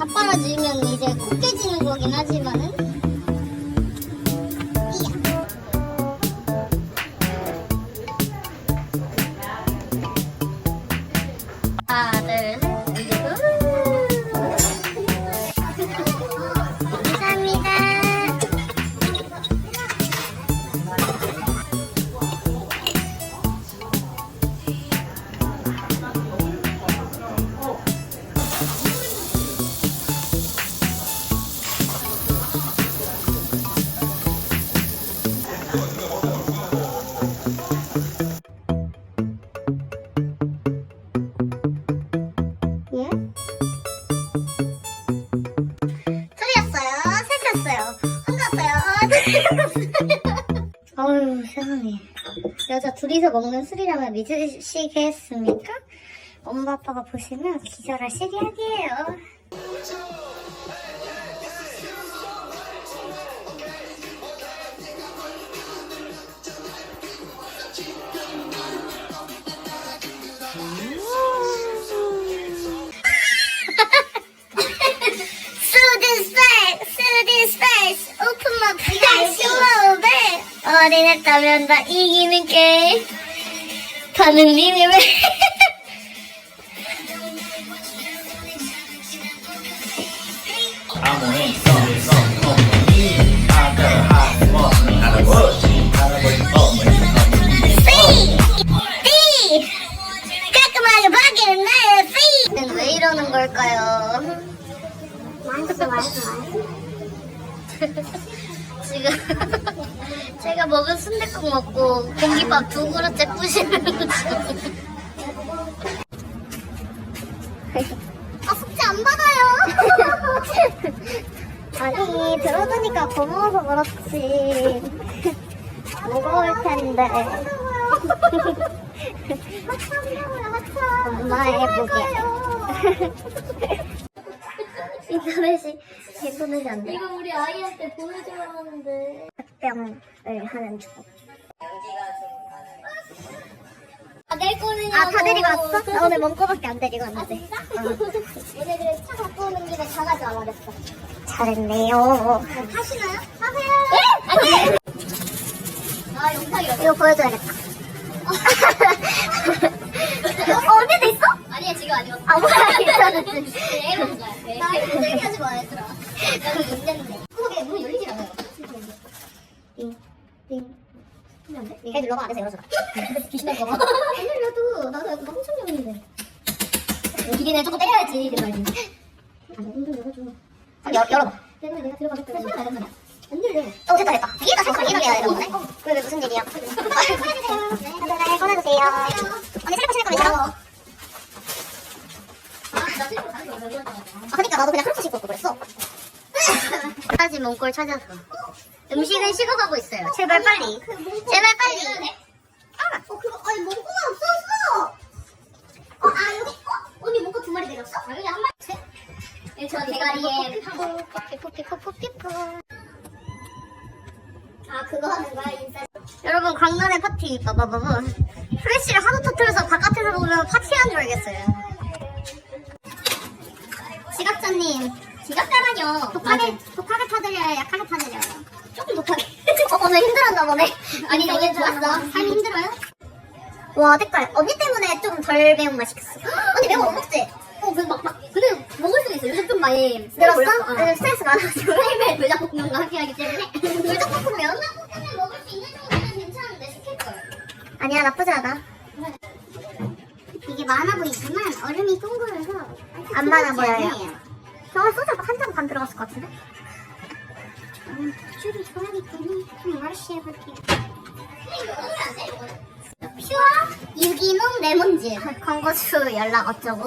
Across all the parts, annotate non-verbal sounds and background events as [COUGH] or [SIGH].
자빠라지면 이제 코 깨지는 거긴 하지만은 세상에. 여자 둘이서 먹는 술이라면 믿으시겠습니까? 엄마 아빠가 보시면 기절할 시리얼이에요. Open my eyes, love it. 어린했다면 나 이기는 게 가는 님이 왜? 왜 이러는 걸까요? 맛있어 맛있어 지금 제가 먹은 순댓국 먹고 공깃밥 두 그릇째 부시는 중. 아 숙제 안 받아요. [LAUGHS] 아니 들어보니까 고마워서 그렇지. 무거울 텐데. [LAUGHS] 엄마의 무게. [LAUGHS] 인터넷이 인터넷이 안 돼. 이거 우리 아이한테 보여줘야 하는데. 병을 하는 중. 아, 낼 거는 아, 다 데리고 왔어? 나 오늘 멍거밖에 안 데리고 왔는데. 아, 오늘 그래 차 갖고 오는 김에 다 가져와 그랬어. 잘했네요. 타시나요? 타세요. 네? 아니. 아. 이거 보여줘야겠다. 어, 언니도 있어? 아니야, 지금 아니었어. 아, 뭐야, 괜찮았지. 애로운 거야. 나 힘들게 하지 마, 얘들아. 나는 문제인데. 그게 문이 열리질 않아요. 띵, 띵. 얘 눌러봐, 안에서 열어줘라. 귀신할 거봐. 안 열려도, 나도 막 엄청 열리는데. 기린에 조금 때려야지. 아, 문좀 열어줘. 아, 열, 열어봐. 때문에 내가 들어가겠다. 소리가 나는 거야. 안 열려. 어, 됐다, 됐다. 이해가 잘 걸리는 게 이런 거네? 왜, 왜, 무슨 일이야? [LAUGHS] 꺼내주세요. 네, 꺼내주세요. 언니 슬리퍼 신을 거면 싫어? 아, 그니까 나도 그냥 크로스 신고 그랬어. [LAUGHS] 까지 몽골 찾아서. 음식은 식어가고 있어요. 제발 빨리. 제발 빨리. 아, 어, 그거, 아니, 몽골가 없었어. 어, 아, 여기, 어? 언니 몽골 두 마리 내렸어? 아, 여기 한 마리. 네, 저 대가리에 푸피푸피푸피푸. 아, 그거 하는 거야, 인사. 여러분, 강남의 파티, 봐봐봐봐. 프레쉬를 하도 터뜨려서 바깥에서 보면 파티하는 줄 알겠어요. 지각자님. 지각자라뇨. 독하게, 독하게 타드려요? 약하게 타드려요? 조금 독하게. 어, 오늘 힘들었나 보네. 아니, 오늘 좋았어. 삶이 힘들어요? 와, 색깔. 언니 때문에 좀 덜 매운맛 시켰어. [GASPS] 언니 매운 거못 먹지? 어, 그 막, 막, 근데 먹을 수 있어. 요즘 좀 많이 늘었어? 요즘 스트레스 많아가지고. 매일매일 불닭볶음면 하게 하기 때문에. 불닭볶음면? 불닭볶음면 먹을 수 있는 정도는 괜찮은데, 시킬걸. 아니야, 나쁘지 않아. 이게 많아 보이지만 얼음이 동그래서 안 많아 보여요. 저거 소주 한잔 반 들어갔을 것 같은데? 음, 술이 좋아하기 때문에 그냥 마르시 해볼게요. 퓨어 유기농 레몬즙 광고주 연락 어쩌고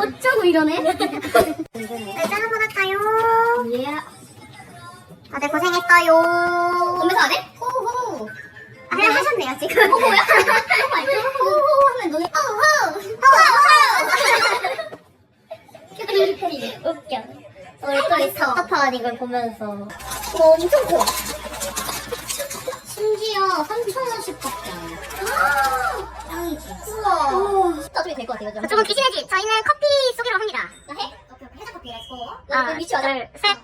어쩌고 이러네 일단 한번 할까요? 예 다들 고생했어요 건배사 안 해? 호호 아, 그냥 하셨네요 지금 호호야? 호호 하면 눈이 호호 호호 웃겨 우리 또이 답답한 이걸 보면서 와 엄청 커 우와 3,000원씩 밖에 안 해. 짱이지. 우와. 나중에 될 것 같아요. 좀. 그쪽은 귀신의 집. 저희는 커피 쏘기로 합니다. 나 해? 오케이 오케이 해자 커피 렛츠고. 하나, 미치 와자. 둘, 셋.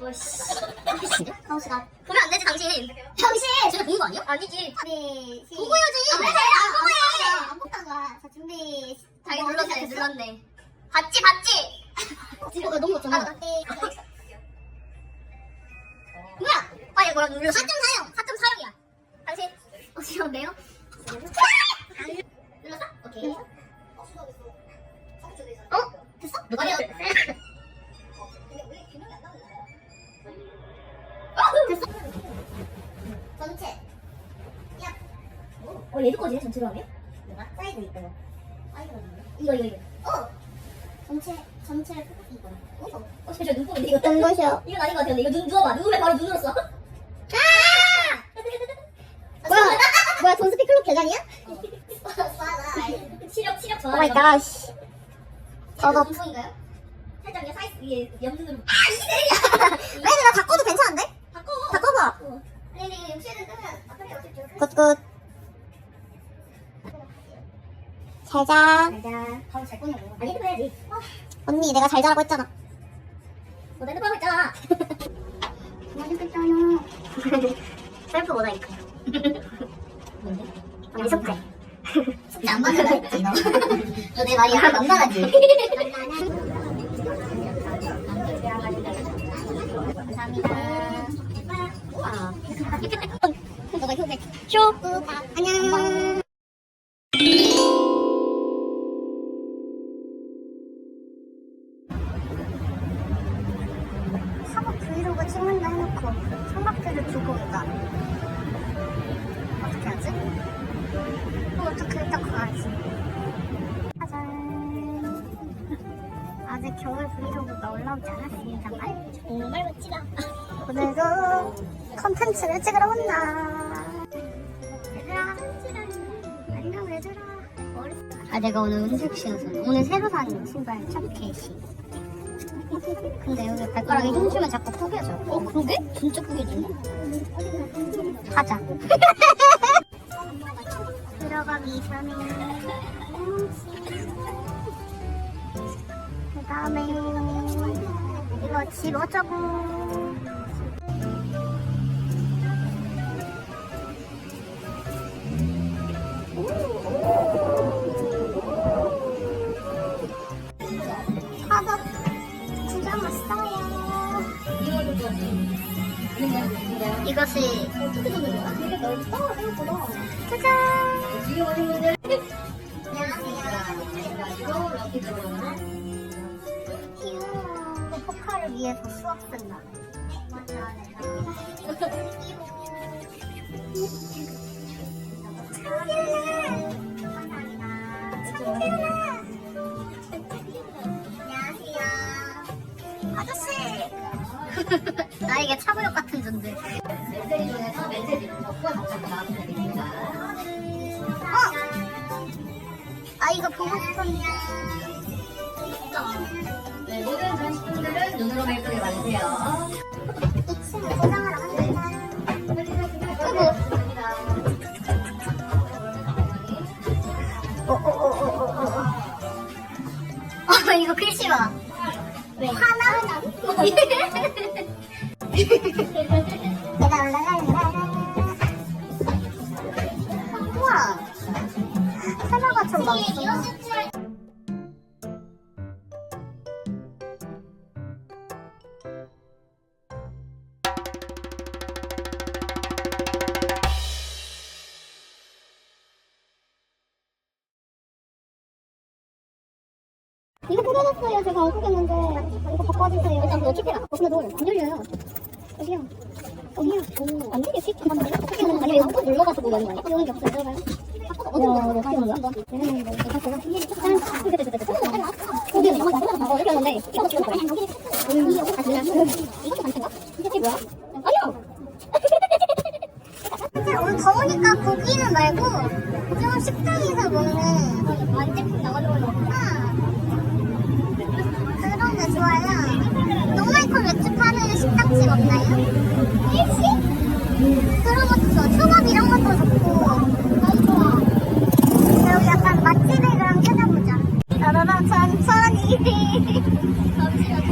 5, 1. 당신아. 보면 안 되지, 당신. 당신! 진짜 본거 아니야? 아니지. 준비, 시. 보고야지. 안 보여요, 안 보여요. 안 본다가. 자, 준비. 자기 눌렀네, 눌렀네. 봤지, 봤지? 지금 너무 멋져. 아, 뭐야? 빨리 뭐라 눌렀어. 4.4형, 4.4형이야. 당신. 어, 지금데요? 눌렀어? 오케이. 어? 됐어? 아니야. 어, 얘도 거지네, 전체로 하면? 뭐가? 사이드 있다. 사이드가 있네. 이거, 이거, 이거. 어! 전체, 전체를 똑같이 이거. 어? 어, 저 눈곱인데, 이거. 어떤 것이요? 이건 아닌 것 같아요. 이거 눈 누워봐. 누우면 바로 눈 눌렀어. 아! 뭐야? 뭐야, 돈스피 클럽 계장이야? 시력, 시력 오. 마이 갓. 저도. 중성인가요? 살짝 위에 사이즈 위에 염두를. 왜 내가 바꿔도 괜찮은데? 바꿔. 바꿔봐. 아니, 욕실을 끄면 아까리 어쩔 줄. 굿굿. 잘 자. 자, 바로 잘 거냐고. 아니, 핸드폰 해야지. 어, 언니, 내가 잘 자라고 했잖아. 너 핸드폰 하고 있잖아. 잘했어요. 셀프 모자이크. 뭔데? 언니 속해. 숙제 안 받는 거 있지, 너. 너 내 말이 안 나가지. 감사합니다. 우와. [LAUGHS] 너가 효백. 쇼. 안녕. 신어서 오늘 새로 산 신발 차켓이. 근데 여기 발가락에 힘주면 자꾸 구겨져. 어 그러게? 진짜 구겨지네. 가자. [LAUGHS] 들어가기 전에 그 다음에 이거 집어자고. 이것이. 짜잔. 분들. 귀여워. 포카를 위해서 수업 쓴다. 아저씨! [LAUGHS] 나에게 차고역 같은 존재. 멘세리 중에서 멘세리 덕후와 덕후가 나왔습니다 어! 아, 이거 보고 싶었는데. 네, 모든 전시품들은 눈으로 예쁘게 봐주세요. 2층에 포장하러 갑니다. 어, 어, 어, 어, 어, 어, 어. 어, 이거 글씨 봐. 왜? 하나? ハハハハ! 이거 뽑아놨어요. 제가 안 뽑겠는데. 이거 바꿔주세요. 일단 너 킵해라. 어, 근데 너안 열려요. 여기요. 여기요. 오, 안 되겠지? 잠깐만요. 어떻게 하는 거야? 또 눌러가서 뭐 하는 거야? 여기 없어. 들어가요. 와, 너 하는 거야? 네, 네. 이거 제가 짠. 됐다, 됐다, 됐다. 여기 이거 어, 이렇게 하는데. 이거 지금 거야. 여기, 아, 그냥. 이것도 반인가 이게 뭐야? 아니요! 오늘 더우니까 고기는 말고 좀 식당에서 먹는 완제품 나가려구나. 그런 데 좋아요. 노말콜 맥주 파는 식당집 없나요? 일식? 그런 것도 좋아. 초밥 이런 것도 좋고. 너무 약간 맛집에 그럼 찾아보자. 따라라 천천히. [LAUGHS] 하이하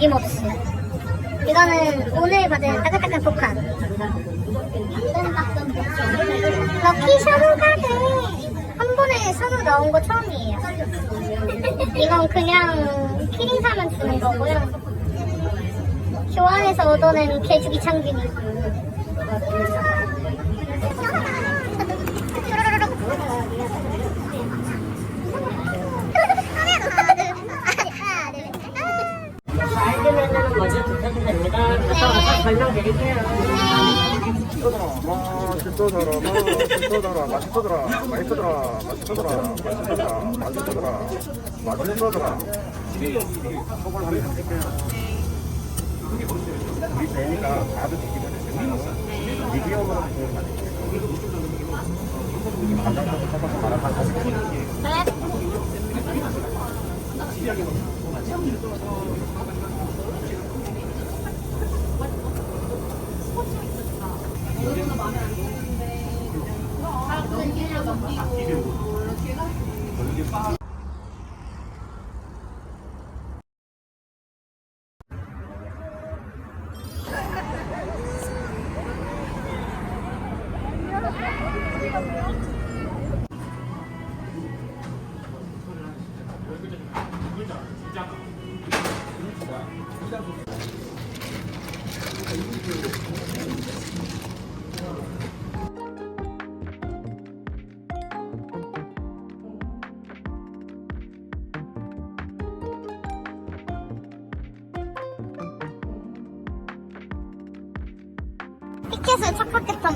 어김없이 이거는 오늘 받은 따끈따끈 폭탄 럭키 샤워 카드 한 번에 샤워 나온 거 처음이에요. 이건 그냥 키링 사면 주는 거고요. 교환해서 얻어낸 개주기 창균이 많이 쳐더라 많이 쳐더라 많이 쳐더라 많이 쳐더라 많이 네. 쳐더라 많이 쳐더라. 우리 배니까 나도 되기만 했어요 미디어가 감정적으로 잡아서 말하면 다시 시작해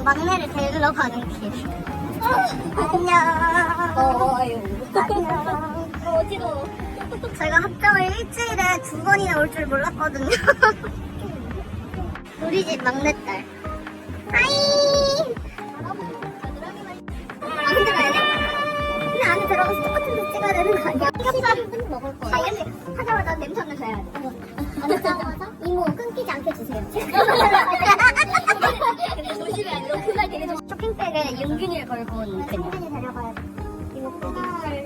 막내를 데리러 가는 길 안녕 안녕 어지러워. 제가 합정을 일주일에 두 번이나 올 줄 몰랐거든요. [LAUGHS] 우리 집 막내딸. 하이! 돼? 근데 안에 들어가서 똑같은 데 찍어야 되는 거 아니야? 삼겹살은 먹을 거야. 하자마자 냄새 안 나셔야 이모 끊기지 않게 주세요. [LAUGHS] 너 되게 좀 쇼핑백에 윤균이를 걸고 온 그녀. 윤균이 데려가야 돼. 이모 헐.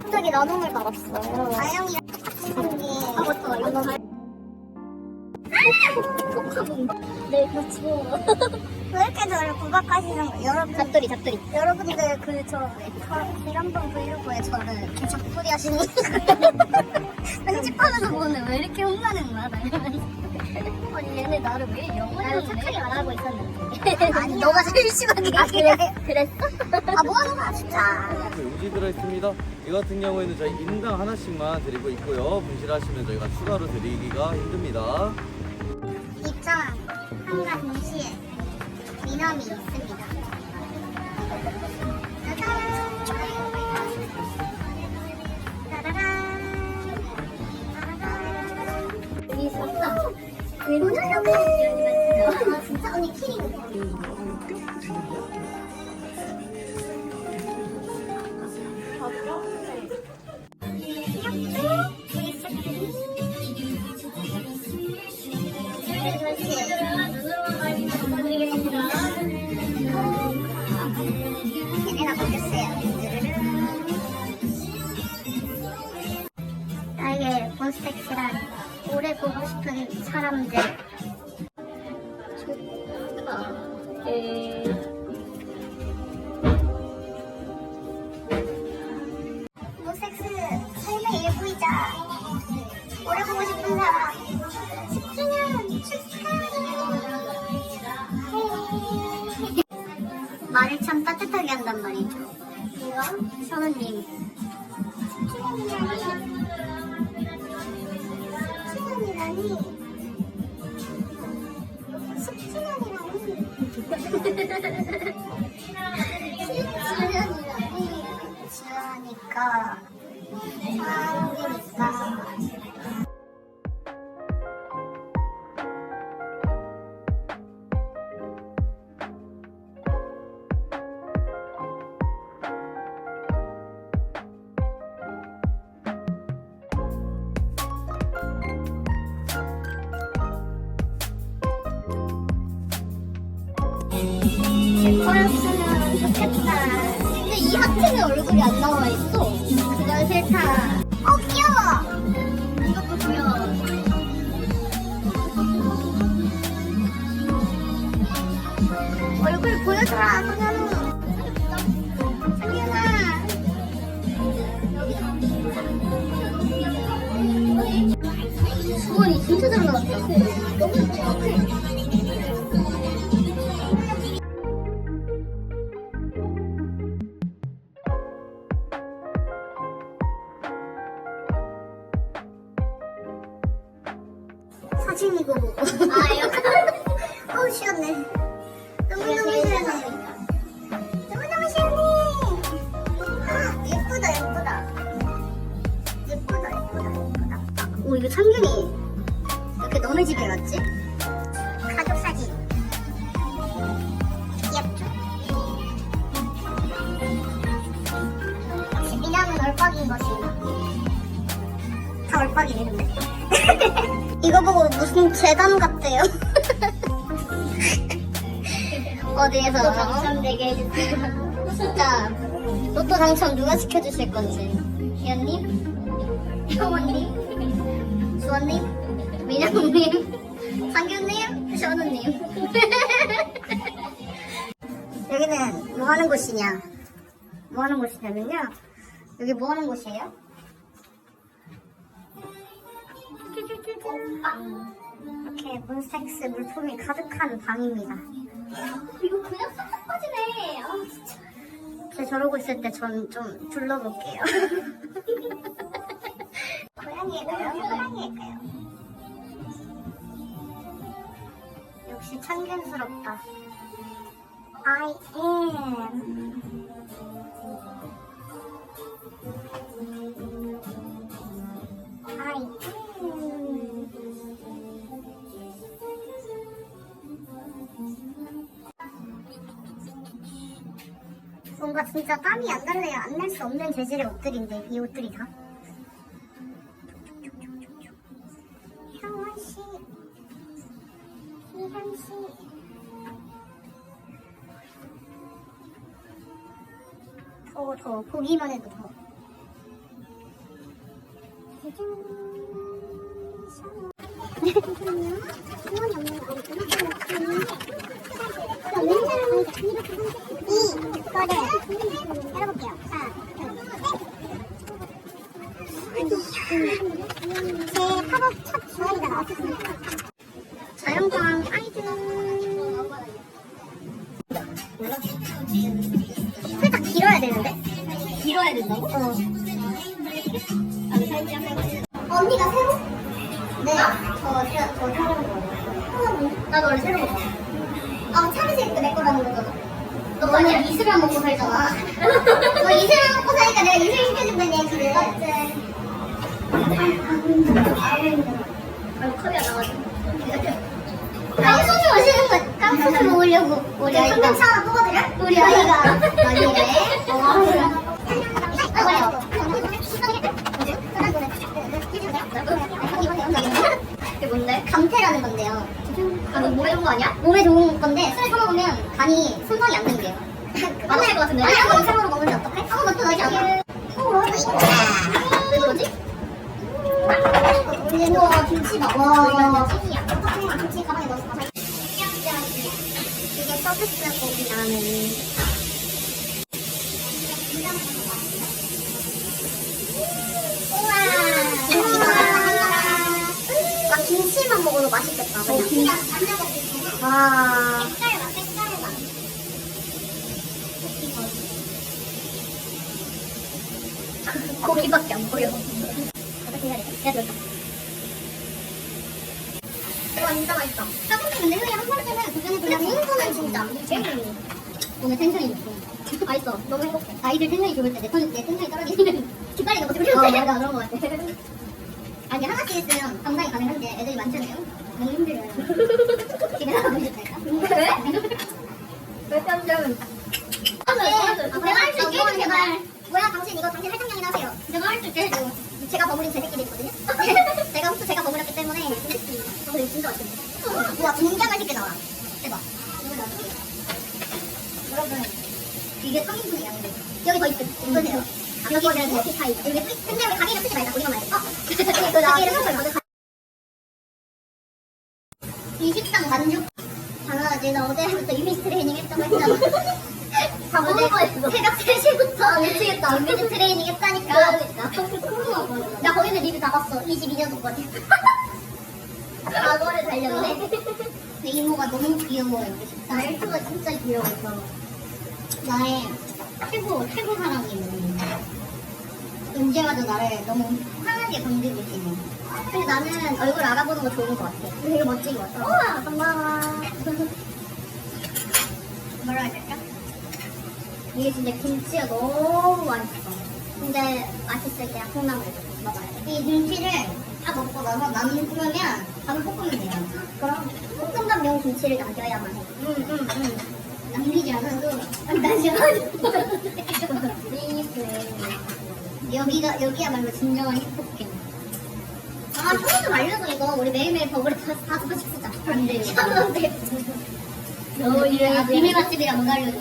갑자기 나눔을 달았어. 아영이랑 친구이 아무것도 이거 포카몬. 네, 그렇죠. 왜 이렇게 저를 구박하시는 거예요? 여러분, 잡돌이, 잡돌이. 여러분들 그저 지난번 브이로그에 저를 이렇게 잡소리 하시는 [LAUGHS] 편집하면서 보는데 왜 이렇게 혼나는 거야? 나 이러면서. 아니, 얘네 나를 왜 하는데? 착하게 말하고 있었는데. [LAUGHS] 아니, 너가 제일 심하게 아. 그래? 그랬어? 아, 뭐 하는 거야, 진짜. 용지 들어있습니다. 이 같은 경우에는 저희 인당 하나씩만 드리고 있고요. 분실하시면 저희가 추가로 드리기가 힘듭니다. 입장 한가 동시에 이념이 있습니다. 모노로그 이런 아, 진짜? 언니 키링 사람들 얼굴이 안 나와 있어. 사진이고 뭐고. 아, 이거. 어우, 시원해. 너무너무 시원해. 너무너무 시원해. 아, 예쁘다, 예쁘다. 예쁘다, 예쁘다, 예쁘다. 오, 이거 창균이. 이렇게 너네 집에 갔지? 가족 사진. 귀엽죠? 역시 미남은 얼빡인 것이다. 다 얼빡이네, 근데. [LAUGHS] 이거 보고 무슨 재단 같대요. [LAUGHS] 어디에서 당첨되게 해주세요. 진짜 로또 당첨 누가 시켜주실 건지. 희연님, 형원님, 수원님, 민영님, 상규님, 션우님. [LAUGHS] 여기는 뭐 하는 곳이냐? 뭐 하는 곳이냐면요. 여기 뭐 하는 곳이에요? 이렇게 몬스타엑스 물품이 가득한 방입니다. 이거 그냥 싹싹 빠지네. 아, 진짜. 제 저러고 있을 때 전 좀 둘러볼게요. [LAUGHS] 고양이일까요? 호랑이일까요? 역시 참견스럽다. I am. I am. 뭔가 진짜 땀이 안 날래야 안 날 수 없는 재질의 옷들인데 이 옷들이 다. 향원 씨, 희현 씨. 더워 더워 보기만 해도 된다고? 어. 언니가 새로? 네. 저, 제가, 저 새로 거. 나도 원래 새로 거. 아, 참이슬 내 거라는 거잖아. 너 원래 이슬만 먹고 살잖아. 너 이슬만 먹고 사니까 내가 이슬 시켜준다니, 지금. 맞지. 아니, 컵이 안 나가지고. 깡소주 마시는 거, 깡소주 먹으려고. 우리 아이가. 차 뽑아드려? 우리 아이가. 아니네. 어. 이게 뭔데? 감태라는 건데요. 아, 너 몸에 좋은 거 아니야? 몸에 좋은 건데 술을 사 먹으면 간이 손상이 안 된대요. 맛없을 것 같은데? 아니 한번 생으로 먹으면 어떡해? 아무 맛도 나지 않아. 우와 김치 봐. 와 찐이야. 김치 가방에 넣어서 가방. 이게 서비스 고기라는. 참치만 먹어도 맛있겠다. 그냥. 어, 그냥 담는 거 있잖아. 아. 색깔 맛, 색깔 맛. 고기밖에 안 보여. 가자 기다려. 야 들었다. 와 진짜 맛있다. 한국에 근데 흔히 한 번쯤은 도전해보려면 먹는 거는 진짜 제일 재밌는 오늘 텐션이 좋고 맛있어. 너무 행복해. 아이들 텐션이 좋을 때내 텐션이 떨어지면 기다리는 것도 그리운데. 어 맞아 [LAUGHS] 그런 거 같아. 아니 하나씩 있으면 감당이 가능한데 애들이 많잖아요. 너무 힘들어요. 집에 나가고 싶다니까. 왜? 왜 깜짝은? 내가 할 수 있게 해줘 제발 뭐야 당신 이거 당신 할당량이나 하세요. 내가 할 수 있게 해줘. 제가 버무린 제 새끼도 있거든요. [LAUGHS] 제가 흡수 제가 버무렸기 때문에 저 이거 진짜 맛있네 우와 진짜 맛있게 나와. 대박. 여러분 이게 3인분이야 여기 더 있음 보세요 커피 타입 여기 쓰- 근데 우리 가게를 쓰지 말자 우리만 말자 어? 그 가게를 말자 이 식당 만족 당연하지 나 어제부터 유미스 트레이닝 했다고 했잖아 다 먹어봤어 새벽 3시부터 미치겠다 유미스 트레이닝 했다니까 나 거기는 리뷰 다 봤어 22년 거지 과거를 달렸네 내 이모가 너무 귀여워요 나 엘프가 진짜 귀여워서 나의 최고 최고 사랑이는 언제마다 나를 너무 환하게 건드리고 있는 근데 나는 얼굴 알아보는 거 좋은 것 같아. 되게 멋진 것 같아. 우와 고마워. 뭐라 해야 될까? 이게 진짜 김치가 너무 맛있어. 근데 맛있을 때 콩나물 먹어야 돼 이 김치를 다 먹고 나서 남으면 밥을 볶으면 돼요. 그럼 볶음밥용 김치를 남겨야만 해. 응 응 응. 남기지 않아도 나지 [LAUGHS] 여기가 여기야말로 진정한 행복해 아, 소개 좀 알려줘, 이거. 우리 매일매일 버블에 다, 다 두번씩 쓰자. 안 돼. 안 돼. 너 이래. 비밀 맛집이라 못 알려줘.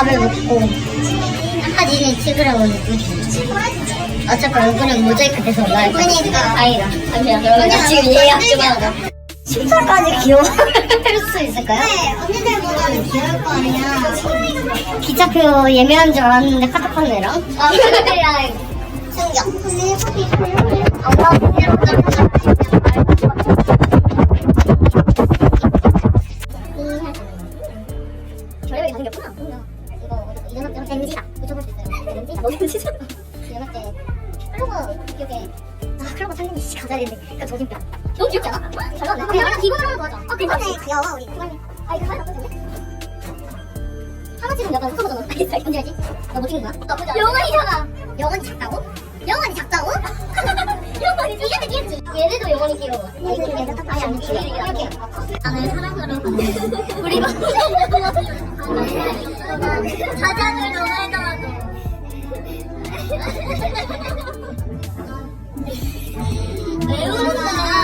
밥을 먹고 사진을 찍으라고. 어차피 얼굴은 모자이크 돼서 올라갈 거야. 그러니까. 아니다. 아니야, 그러면 지금 예약 좀 하자. 10살까지 귀여워 할 수 있을까요? 네, 언니들보다는 귀여울 거 아니야. 기차표 예매한 줄 알았는데 카톡하는 애랑. 아, 그래야 충격. 저녁에 커버잖아. 뭔지 알지? 너못 찍는 거야? 나쁘지 않아. 영원이잖아. 영원이 작다고? 영원이 작다고? [LAUGHS] 영원이 이게 되겠지. 얘네도 영원이 귀여워. 얘네도 아예 안 귀여워. 이렇게. 나는 사랑으로 우리 막 자장을 너무 해달라고. 매운다. 그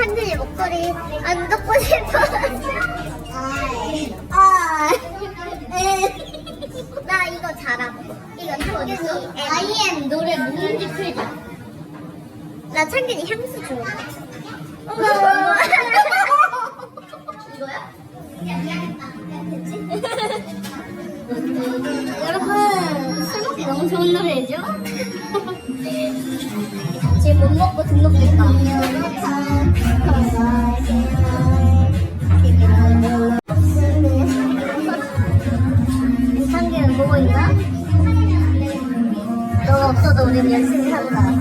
쳐. 찬들이 목소리 안 듣고 싶어. 아. 에. 나 이거 잘함. 이거 창균이 아이엠 노래 묵는지 풀자. 나 창균이 향수 좋아. 어머. 이거야? 여러분 카라오케 너무 좋은 노래죠? [LAUGHS] 지금 못 먹고 등록됐다. 없어도 우